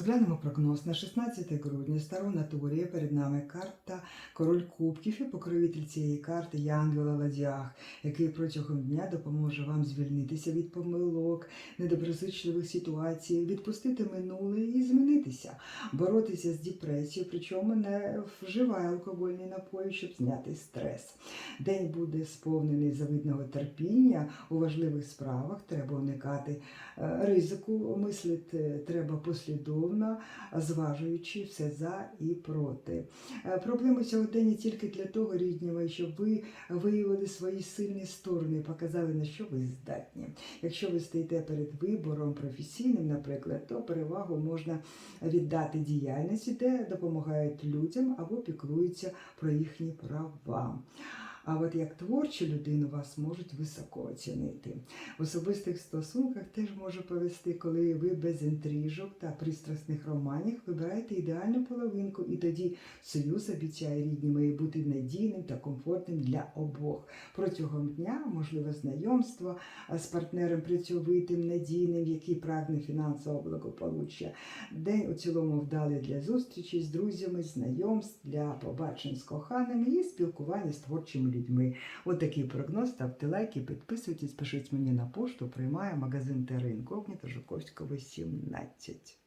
Розглянемо прогноз на 16 грудня. Стару натурія перед нами карта Король Кубків і покровитель цієї карти є Ангел Ладіах, який протягом дня допоможе вам звільнитися від помилок, недоброзичливих ситуацій, відпустити минуле і змінитися, боротися з депресією, причому не вживає алкогольні напої, щоб зняти стрес. День буде сповнений завидного терпіння у важливих справах. Треба уникати е, ризику, мислити треба послідовно, зважуючи все за і проти. Е, Проблеми сьогодення тільки для того, рідні щоб ви виявили свої сильні сторони, і показали, на що ви здатні. Якщо ви стоїте перед вибором професійним, наприклад, то перевагу можна віддати діяльності, де допомагають людям або піклуються про їхні права. А от як творчу людину вас можуть високо оцінити. В особистих стосунках теж може повести, коли ви без інтрижок та пристрасних романів вибираєте ідеальну половинку, і тоді союз обіцяє рідні мої бути надійним та комфортним для обох. Протягом дня можливе знайомство з партнером працьовитим, надійним, який прагне фінансового благополуччя. День у цілому вдалий для зустрічі з друзями, знайомств, для побачень з коханими і спілкування з творчими людьми. От такий прогноз. Ставте лайки, підписуйтесь, пишіть мені на пошту. Приймає магазин Інкогніто Жуковського 17.